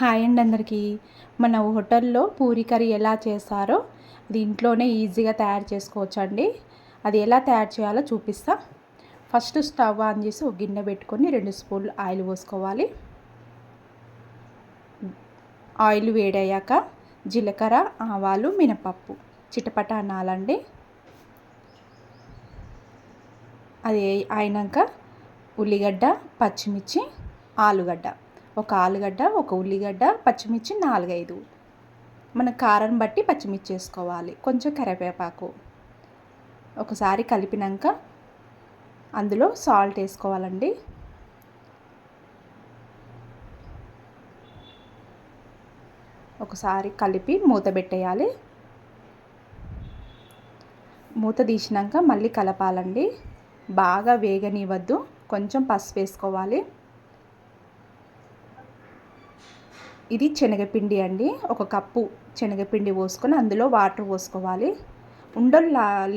Hi అండి అందరికీ. మన హోటల్లో పూరి కర్రీ ఎలా చేస్తారో అది ఇంట్లోనే ఈజీగా తయారు చేసుకోవచ్చు అండి అది ఎలా తయారు చేయాలో చూపిస్తా. ఫస్ట్ స్టవ్ ఆన్ చేసి ఒక గిన్నె పెట్టుకొని రెండు స్పూన్లు ఆయిల్ పోసుకోవాలి. ఆయిల్ వేడయ్యాక జీలకర్ర ఆవాలు మినపప్పు చిటపట అనాలండి అది అయినాక ఉల్లిగడ్డ పచ్చిమిర్చి ఆలుగడ్డ. ఒక ఆలుగడ్డ ఒక ఉల్లిగడ్డ పచ్చిమిర్చి నాలుగైదు. మన కారం బట్టి పచ్చిమిర్చి వేసుకోవాలి. కొంచెం కరివేపాకు. ఒకసారి కలిపినాక అందులో సాల్ట్ వేసుకోవాలండి. ఒకసారి కలిపి మూత పెట్టేయాలి. మూత తీసినాక మళ్ళీ కలపాలండి. బాగా వేగనివ్వద్దు. కొంచెం పసుపు వేసుకోవాలి. ఇది శనగపిండి అండి. ఒక కప్పు శనగపిండి పోసుకొని అందులో వాటర్ పోసుకోవాలి. ఉండలు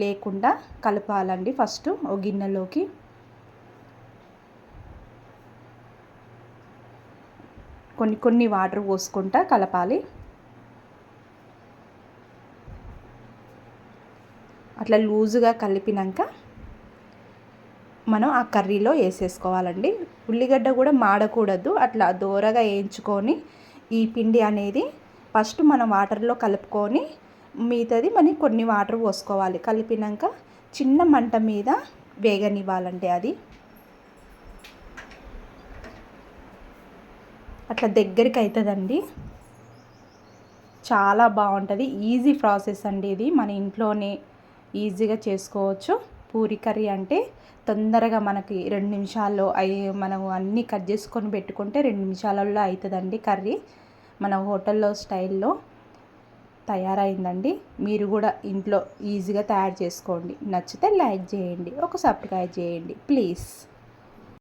లేకుండా కలపాలండి ఫస్ట్ ఒక గిన్నెలోకి. కొన్ని కొన్ని వాటర్ పోసుకుంటా కలపాలి. అట్లా లూజుగా కలిపినాక మనం ఆ కర్రీలో వేసేసుకోవాలండి. ఉల్లిగడ్డ కూడా మాడకూడదు. అట్లా దూరగా వేయించుకొని ఈ పిండి అనేది ఫస్ట్ మనం వాటర్లో కలుపుకొని మిగతాది మనం కొన్ని వాటర్ పోసుకోవాలి. కలిపినాక చిన్న మంట మీద వేగనివ్వాలండి అది. అట్లా దగ్గరికి అవుతుందండి చాలా బాగుంటుంది. ఈజీ ప్రాసెస్ అండి ఇది. మన ఇంట్లోనే ఈజీగా చేసుకోవచ్చు. పూరి కర్రీ అంటే తొందరగా మనకి రెండు నిమిషాల్లో అయి మనం అన్నీ కట్ చేసుకొని పెట్టుకుంటే రెండు నిమిషాలలో అవుతుందండి కర్రీ. మన హోటల్లో స్టైల్లో తయారైందండి. మీరు కూడా ఇంట్లో ఈజీగా తయారు చేసుకోండి. నచ్చితే లైక్ చేయండి. ఒక సబ్స్క్రైబ్ చేయండి. ప్లీజ్.